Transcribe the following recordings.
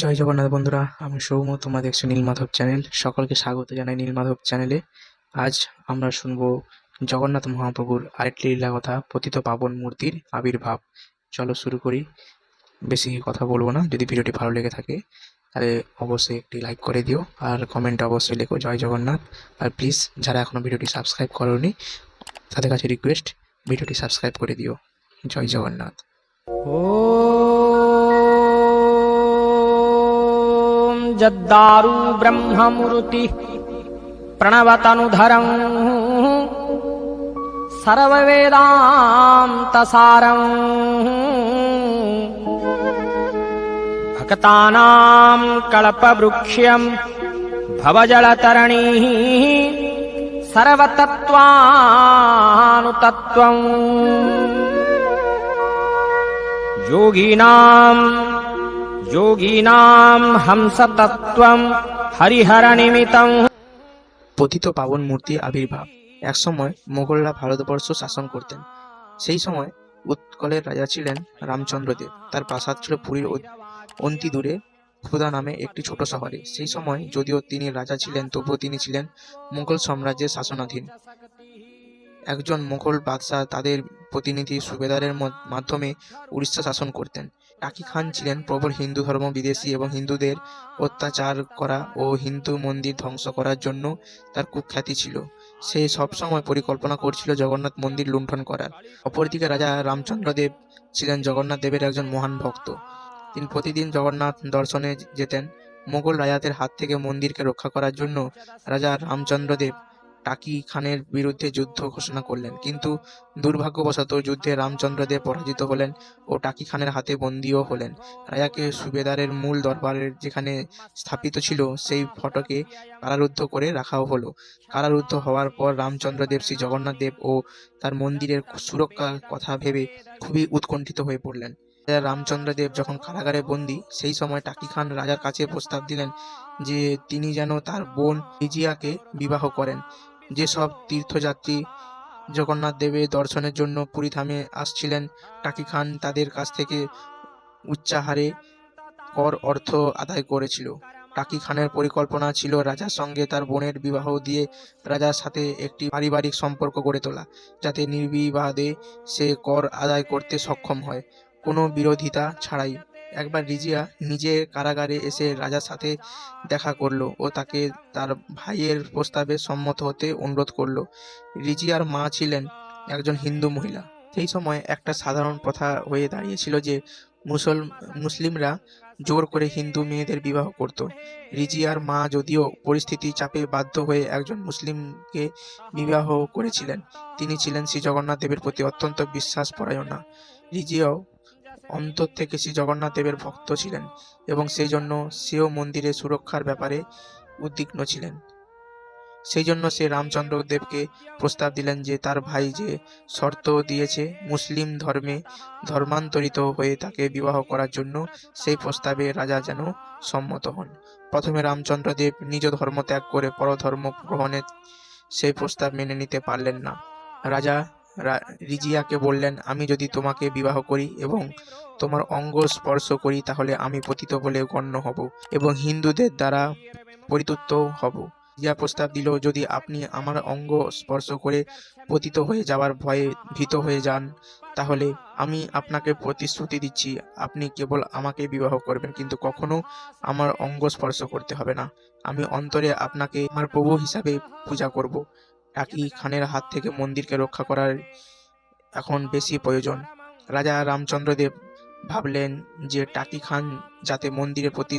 জয় জগন্নাথ বন্ধুরা, আমি সৌম তোমরা দেখছ নীলমাধব চ্যানেল। সকলকে স্বাগত জানাই নীলমাধব চ্যানেলে। আজ আমরা শুনব জগন্নাথ মহাপ্রভুর আরেকটি লীলা কথা পতিত পাবন মূর্তির আবির্ভাব। চলো শুরু করি। বেশি কথা বলব না, যদি ভিডিওটি ভালো লেগে থাকে, তাহলে অবশ্যই একটি লাইক করে দিও, আর কমেন্টে অবশ্যই লেখো, জয় জগন্নাথ। আর প্লিজ যারা এখনও ভিডিওটি সাবস্ক্রাইব করোনি, তাদের কাছে রিকোয়েস্ট ভিডিওটি সাবস্ক্রাইব করে দিও। জয় জগন্নাথ। ॐ जद्दारु ब्रह्ममूर्तिः प्रणवतनुधरम् सर्ववेदान्तसारम् भक्तानां कल्पवृक्ष्यम् भवजलतरणीः सर्वतत्त्वानुतत्त्वम् योगीनाम् যোগীনাম হরিহর নিমিত পতিত পাবন মূর্তি আবির্ভাব একসময় মোগলরা ভারতবর্ষ শাসন করতেন। সেই সময় উৎকলের রাজা ছিলেন রামচন্দ্রদেব। তার প্রাসাদ ছিল পুরীর অন্তি দূরে। খুদা নামে একটি ছোট শহরে। সেই সময় যদিও তিনি রাজা ছিলেন, তবুও তিনি ছিলেন মোগল সাম্রাজ্যের শাসনাধীন। একজন মুঘল বাদশাহ তাদের প্রতিনিধি সুবেদারের মাধ্যমে উড়িষ্যা শাসন করতেন। টাকি খান ছিলেন প্রবল হিন্দু ধর্ম বিদেশি এবং হিন্দুদের অত্যাচার করা ও হিন্দু মন্দির ধ্বংস করার জন্য তার কুখ্যাতি ছিল। সে সবসময় পরিকল্পনা করছিল জগন্নাথ মন্দির লুণ্ঠন করার। অপরদিকে রাজা রামচন্দ্র দেব ছিলেন জগন্নাথ দেবের একজন মহান ভক্ত। তিনি প্রতিদিন জগন্নাথ দর্শনে যেতেন। মোগল রাজাদের হাত থেকে মন্দিরকে রক্ষা করার জন্য রাজা রামচন্দ্র দেব টাকি খানের বিরুদ্ধে যুদ্ধ ঘোষণা করলেন। কিন্তু দুর্ভাগ্যবশত যুদ্ধে রামচন্দ্র দেব পরাজিত হলেন ও টাকি খানের হাতে বন্দীও হলেন। রাজাকে সুবেদারের মূল দরবারের যেখানে স্থাপিত ছিল, সেই ফটকে কারারুদ্ধ করে রাখাও হলো। কারারুদ্ধ হওয়ার পর রামচন্দ্র দেব শ্রী জগন্নাথ দেব ও তার মন্দিরের সুরক্ষার কথা ভেবে খুবই উৎকণ্ঠিত হয়ে পড়লেন। রাজা রামচন্দ্র দেব যখন কারাগারে বন্দী, সেই সময় টাকি খান রাজার কাছে প্রস্তাব দিলেন যে, তিনি যেন তার বোন রিজিয়াকে বিবাহ করেন। যেসব তীর্থযাত্রী জগন্নাথ দেবের দর্শনের জন্য পুরী ধামে আসছিলেন, টাকি খান তাদের কাছ থেকে উচ্চাহারে কর অর্থ আদায় করেছিল। টাকি খানের পরিকল্পনা ছিল রাজার সঙ্গে তার বোনের বিবাহ দিয়ে রাজার সাথে একটি পারিবারিক সম্পর্ক গড়ে তোলা, যাতে নির্বিবাদে সে কর আদায় করতে সক্ষম হয়। কোনো বিরোধিতা ছাড়াই একবার রিজিয়া নিজে কারাগারে এসে রাজার সাথে দেখা করল ও তাকে তার ভাইয়ের প্রস্তাবে সম্মত হতে অনুরোধ করল। রিজিয়ার মা ছিলেন একজন হিন্দু মহিলা। সেই সময় একটা সাধারণ প্রথা হয়ে দাঁড়িয়েছিল যে মুসল, মুসলিমরা জোর করে হিন্দু মেয়েদের বিবাহ করত। রিজিয়ার মা যদিও পরিস্থিতি চাপে বাধ্য হয়ে একজন মুসলিমকে বিবাহ করেছিলেন, তিনি ছিলেন শ্রী জগন্নাথ দেবের প্রতি অত্যন্ত বিশ্বাসপরায়ণা। রিজিয়াও অন্তর থেকে শ্রী জগন্নাথ দেবের ভক্ত ছিলেন এবং সেই জন্য সেও মন্দিরের সুরক্ষার ব্যাপারে উদ্বিগ্ন ছিলেন। সেই জন্য সে রামচন্দ্র দেবকে প্রস্তাব দিলেন যে, তার ভাই যে শর্ত দিয়েছে মুসলিম ধর্মে ধর্মান্তরিত হয়ে তাকে বিবাহ করার জন্য, সেই প্রস্তাবে রাজা যেন সম্মত হন। প্রথমে রামচন্দ্র দেব নিজ ধর্ম ত্যাগ করে পরধর্ম গ্রহণের সেই প্রস্তাব মেনে নিতে পারলেন না। রাজা রিজিয়াকে বললেন, আমি যদি তোমাকে বিবাহ করি এবং তোমার অঙ্গ স্পর্শ করি, তাহলে আমি পতিত বলে গণ্য হব এবং হিন্দুদের দ্বারা পরিতুষ্ট হব। রিজিয়া প্রস্তাব দিল, যদি আপনি আমার অঙ্গ স্পর্শ করে পতিত হয়ে যাওয়ার ভয়ে ভীত হয়ে যান, তাহলে আমি আপনাকে প্রতিশ্রুতি দিচ্ছি, আপনি কেবল আমাকে বিবাহ করবেন, কিন্তু কখনো আমার অঙ্গ স্পর্শ করতে হবে না। আমি অন্তরে আপনাকে আমার প্রভু হিসাবে পূজা করব। টাকি খানের হাত থেকে মন্দিরকে রক্ষা করার এখন বেশি প্রয়োজন। রাজা রামচন্দ্রদেব ভাবলেন যে টাকি খান যাতে মন্দিরের প্রতি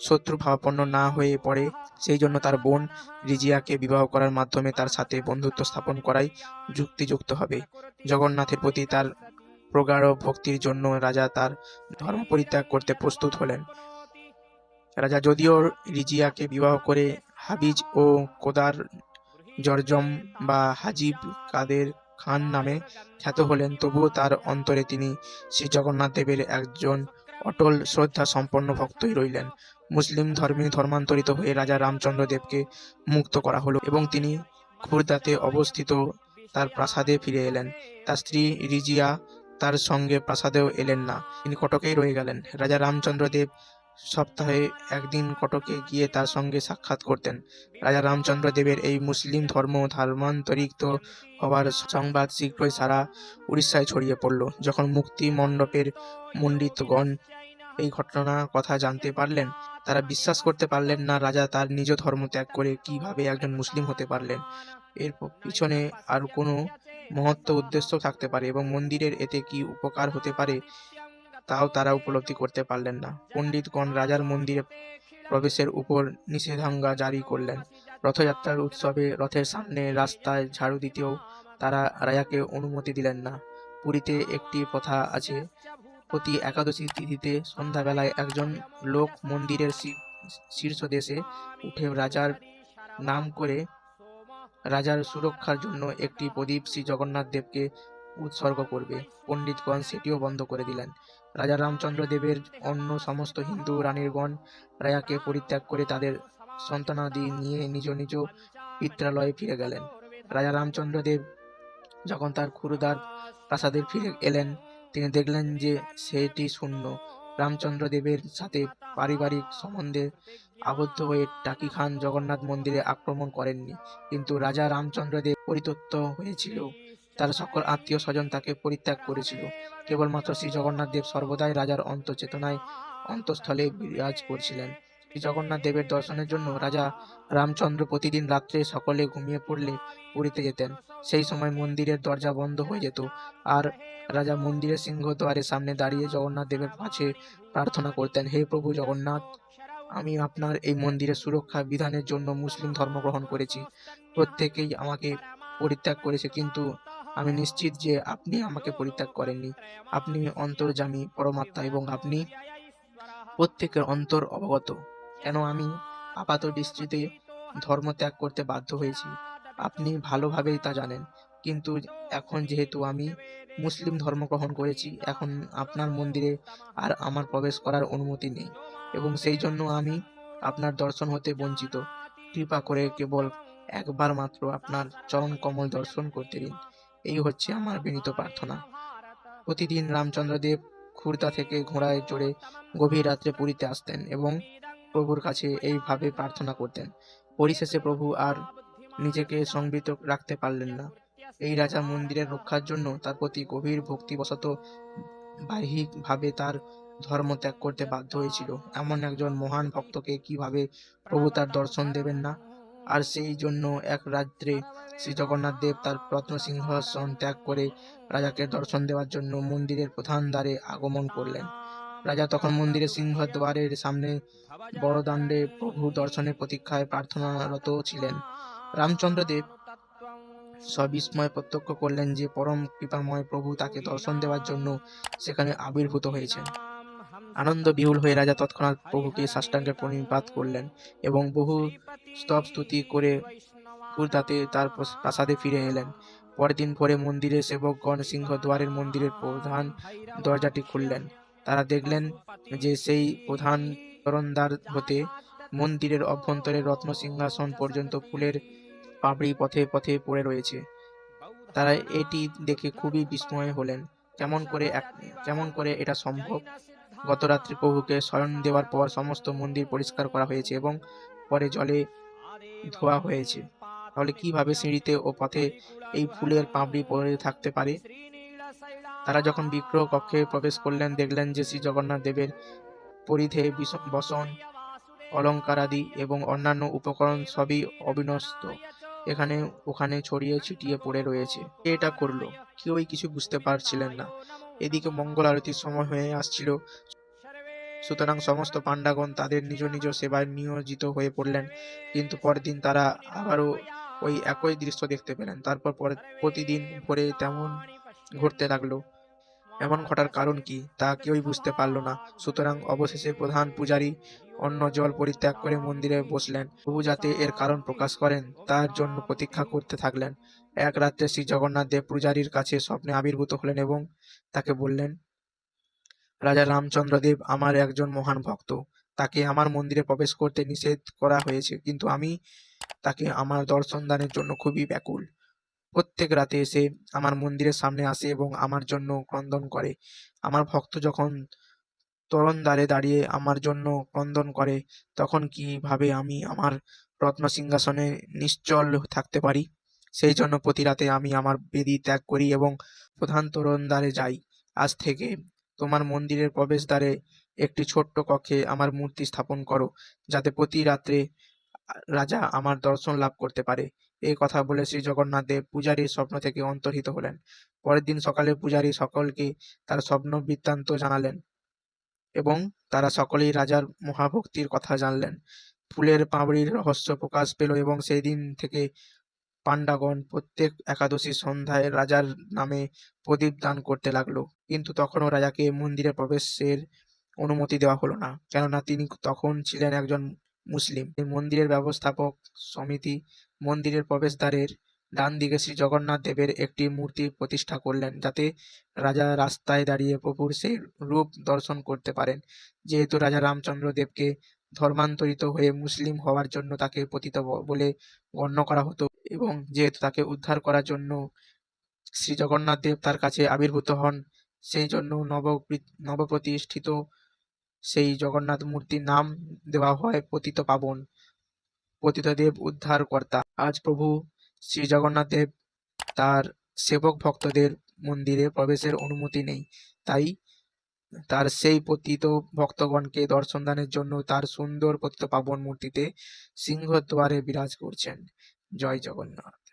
শত্রু ভাবাপন্ন না হয়ে পড়ে, সেই জন্য তার বোন রিজিয়াকে বিবাহ করার মাধ্যমে তার সাথে বন্ধুত্ব স্থাপন করাই যুক্তিযুক্ত হবে। জগন্নাথের প্রতি তার প্রগাঢ় ভক্তির জন্য রাজা তার ধর্ম পরিত্যাগ করতে প্রস্তুত হলেন। রাজা যদিও রিজিয়াকে বিবাহ করে হাবিজ ও কোদার জরজম বা হাজিব কাদের খান নামে খ্যাত হলেন, তবুও তার অন্তরে তিনি শ্রী জগন্নাথ দেবের একজন অটল শ্রদ্ধা সম্পন্ন ভক্তই রইলেন। মুসলিম ধর্মে ধর্মান্তরিত হয়ে রাজা রামচন্দ্র দেবকে মুক্ত করা হলো এবং তিনি খুরদাতে অবস্থিত তার প্রাসাদে ফিরে এলেন। তার স্ত্রী রিজিয়া তার সঙ্গে প্রাসাদেও এলেন না। তিনি কটকেই রয়ে গেলেন। রাজা রামচন্দ্র দেব সপ্তাহে একদিন কটকে গিয়ে তার সঙ্গে সাক্ষাৎ করতেন। রাজা রামচন্দ্র দেবের এই মুসলিম ধর্ম ধর্মান্তরিত হওয়ার সংবাদ শীঘ্রই সারা উড়িষ্যায় ছড়িয়ে পড়ল। যখন মুক্তি মণ্ডপের মণ্ডিতগণ এই ঘটনার কথা জানতে পারলেন, তারা বিশ্বাস করতে পারলেন না রাজা তার নিজ ধর্ম ত্যাগ করে কীভাবে একজন মুসলিম হতে পারলেন। এর পিছনে আর কোনো মহত্ব উদ্দেশ্য থাকতে পারে এবং মন্দিরের এতে কি উপকার হতে পারে তাও তারা উপলব্ধি করতে পারলেন না। পণ্ডিতগণ রাজার মন্দিরে প্রবেশের উপর নিষেধাজ্ঞা জারি করলেন। রথযাত্রার উৎসবে রথের সামনে রাস্তায় ঝাড়ু দিতেও তারা রাজাকে অনুমতি দিলেন না। পুরীতে একটি প্রথা আছে। প্রতি একাদশী তিথিতে সন্ধ্যাবেলায় একজন লোক মন্দিরের শীর্ষ দেশে উঠে রাজার নাম করে রাজার সুরক্ষার জন্য একটি প্রদীপ শ্রী জগন্নাথ দেবকে উৎসর্গ করবে। পণ্ডিতগণ সেটিও বন্ধ করে দিলেন। রাজা রামচন্দ্র দেবের অন্য সমস্ত হিন্দু রানীরগণ রাজাকে পরিত্যাগ করে তাদের সন্তানাদি নিয়ে নিজ নিজ পিত্রালয়ে ফিরে গেলেন। রাজা রামচন্দ্র দেব যখন তার খুরদার প্রাসাদে ফিরে এলেন, তিনি দেখলেন যে সেটি শূন্য। রামচন্দ্র দেবের সাথে পারিবারিক সম্বন্ধে আবদ্ধ হয়ে টাকি খান জগন্নাথ মন্দিরে আক্রমণ করেননি, কিন্তু রাজা রামচন্দ্র দেব পরিত্যক্ত হয়েছিল। তার সকল আত্মীয় স্বজন তাকে পরিত্যাগ করেছিল। কেবলমাত্র শ্রী জগন্নাথ দেব সর্বদাই রাজার অন্তঃচেতনায় অন্তঃস্থলে বিরাজ করছিলেন। শ্রী জগন্নাথ দেবের দর্শনের জন্য রাজা রামচন্দ্র প্রতিদিন রাত্রে সকলে ঘুমিয়ে পড়লে পুরীতে যেতেন। সেই সময় মন্দিরের দরজা বন্ধ হয়ে যেত আর রাজা মন্দিরের সিংহদ্বারের সামনে দাঁড়িয়ে জগন্নাথ দেবের কাছে প্রার্থনা করতেন, হে প্রভু জগন্নাথ, আমি আপনার এই মন্দিরের সুরক্ষা বিধানের জন্য মুসলিম ধর্ম গ্রহণ করেছি। প্রত্যেকেই আমাকে পরিত্যাগ করেছে, কিন্তু আমি নিশ্চিত যে আপনি আমাকে পরিত্যাগ করেননি। আপনি অন্তর্যামী পরমাত্মা এবং আপনি প্রত্যেকের অন্তর অবগত। কেন আমি আপাত দৃষ্টিতে ধর্ম ত্যাগ করতে বাধ্য হয়েছি? আপনি ভালোভাবেই তা জানেন। কিন্তু এখন যেহেতু আমি মুসলিম ধর্ম গ্রহণ করেছি, এখন আপনার মন্দিরে আর আমার প্রবেশ করার অনুমতি নেই। এবং সেই জন্য আমি আপনার দর্শন হতে বঞ্চিত। কৃপা করে কেবল একবার মাত্র আপনার চরণ কমল দর্শন করতে দিন। এই হচ্ছে আমার বিনীত প্রার্থনা। প্রতিদিন রামচন্দ্রদেব খুর্দা থেকে ঘোড়ায় চড়ে গভীর রাত্রে পুরীতে আসতেন এবং প্রভুর কাছে এইভাবে প্রার্থনা করতেন, পরিশেষে প্রভু আর নিজেকে সংবৃত রাখতে পারলেন না। এই রাজা মন্দিরের রক্ষার জন্য তার প্রতি গভীর ভক্তিবশত বাহ্যিকভাবে তার ধর্ম ত্যাগ করতে বাধ্য হয়েছিল। এমন একজন মহান ভক্তকে কীভাবে প্রভু তার দর্শন দেবেন না? আর সেই জন্য এক রাত্রে শ্রী জগন্নাথ দেব তার রত্ন সিংহাসন ত্যাগ করে রাজাকে দর্শন দেওয়ার জন্য মন্দিরের প্রধান দ্বারে আগমন করলেন। রাজা তখন মন্দিরের সিংহদ্বারের সামনে বড় দাণ্ডে প্রভু দর্শনের প্রতীক্ষায় প্রার্থনারত ছিলেন। রামচন্দ্র দেব সবিস্ময় প্রত্যক্ষ করলেন যে, পরম কৃপাময় প্রভু তাকে দর্শন দেওয়ার জন্য সেখানে আবির্ভূত হয়েছেন। আনন্দ বিহুল হয়ে রাজা তৎক্ষণাৎ প্রভুকে সাষ্টাঙ্গে প্রণিপাত করলেন এবং বহু স্তব স্তুতি করে কুর্তাতে তার প্রাসাদে ফিরে এলেন। পরের দিন ভোরে মন্দিরের সেবকগণ সিংহদ্বারের মন্দিরের প্রধান দরজাটি খুললেন। তারা দেখলেন যে সেই প্রধান তরণদ্বার হতে মন্দিরের অভ্যন্তরে রত্ন সিংহাসন পর্যন্ত ফুলের পাপড়ি পথে পথে পড়ে রয়েছে। তারা এটি দেখে খুবই বিস্ময় হলেন। কেমন করে এক- কেমন করে এটা সম্ভব? গত রাত্রি প্রভুকে শয়ন দেওয়ার পর সমস্ত মন্দির পরিষ্কার করা হয়েছে এবং পরে জলে ধোয়া হয়েছে। তাহলে কীভাবে সিঁড়িতে ও পথে এই ফুলের পাপড়ি পড়ে থাকতে পারে? তারা যখন বিগ্রহ কক্ষে প্রবেশ করলেন, দেখলেন যে শ্রী জগন্নাথ দেবের পরিধে বসন অলঙ্কারাদি এবং অন্যান্য উপকরণ সবই অবিনস্ত এখানে, ওখানে ছড়িয়ে ছিটিয়ে পড়ে রয়েছে। এটা করল? কেউই কিছু বুঝতে পারছিলেন না। এদিকে মঙ্গল আরতির সময় হয়ে আসছিল। সুতরাং সমস্ত পাণ্ডাগণ তাদের নিজ নিজ সেবায় নিয়োজিত হয়ে পড়লেন। কিন্তু পরের দিন তারা আবারও ওই একই দৃশ্য দেখতে পেলেন। তারপর পরে প্রতিদিন ভোরে তেমন ঘুরতে লাগল। এমন ঘটার কারণ কি, তা কেউই বুঝতে পারল না। সুতরাং অবশেষে প্রধান পূজারী অন্য জল পরিত্যাগ করে মন্দিরে বসলেন। প্রভু যাতে এর কারণ প্রকাশ করেন, তার জন্য প্রতীক্ষা করতে থাকলেন। এক রাত্রে শ্রী জগন্নাথ দেব পূজারীর কাছে স্বপ্নে আবির্ভূত হলেন এবং তাকে বললেন, রাজা রামচন্দ্র দেব আমার একজন মহান ভক্ত। তাকে আমার মন্দিরে প্রবেশ করতে নিষেধ করা হয়েছে, কিন্তু আমি তাকে আমার দর্শন দানের জন্য খুবই ব্যাকুল। প্রত্যেক রাতে এসে আমার মন্দিরের সামনে আসে এবং আমার জন্য ক্রন্দন করে। আমার ভক্ত যখন তরণ দ্বারে দাঁড়িয়ে আমার জন্য ক্রন্দন করে, তখন কীভাবে আমি আমার রত্ন সিংহাসনে নিশ্চল থাকতে পারি? সেই জন্য প্রতি রাতে আমি আমার বেদি ত্যাগ করি এবং প্রধান তোরণদ্বারে যাই। আজ থেকে তোমার মন্দিরের প্রবেশদ্বারে একটি ছোট্ট কক্ষে আমার মূর্তি স্থাপন করো, যাতে প্রতি রাত্রে রাজা আমার দর্শন লাভ করতে পারে। এই কথা বলে শ্রী জগন্নাথ দেব পূজারীর স্বপ্ন থেকে অন্তর্হিত হলেন। পরের দিন সকালে পূজারী সকলকে তার স্বপ্ন বৃত্তান্ত জানালেন এবং তারা সকলেই রাজার মহাভক্তির কথা জানলেন। ফুলের পাপড়ির রহস্য প্রকাশ পেল এবং সেই দিন থেকে পাণ্ডাগণ প্রত্যেক একাদশীর সন্ধ্যায় রাজার নামে প্রদীপ দান করতে লাগল। কিন্তু তখনও রাজাকে মন্দিরে প্রবেশের অনুমতি দেওয়া হলো না, কেননা তিনি তখন ছিলেন একজন মুসলিম। মন্দিরের ব্যবস্থাপক সমিতি মন্দিরের প্রবেশদ্বারের ডান দিকে শ্রী জগন্নাথ দেবের একটি মূর্তি প্রতিষ্ঠা করলেন, যাতে রাজা রাস্তায় দাঁড়িয়ে প্রভুর সেই রূপ দর্শন করতে পারেন। যেহেতু রাজা রামচন্দ্র দেবকে ধর্মান্তরিত হয়ে মুসলিম হওয়ার জন্য তাকে পতিত বলে গণ্য করা হতো এবং যেহেতু তাকে উদ্ধার করার জন্য শ্রী জগন্নাথ দেব তার কাছে আবির্ভূত হন, সেই জন্য নব নবপ্রতিষ্ঠিত সেই জগন্নাথ মূর্তির নাম দেওয়া হয় পতিত পাবন। পতিত দেব উদ্ধারকর্তা। আজ প্রভু শ্রী জগন্নাথ দেব তার সেবক ভক্তদের মন্দিরে প্রবেশের অনুমতি নেই। তাই তার সেই পতিত ভক্তগণকে দর্শন দানের জন্য তার সুন্দর পতিত পাবন মূর্তিতে সিংহদ্বারে বিরাজ করছেন। জয় জগন্নাথ।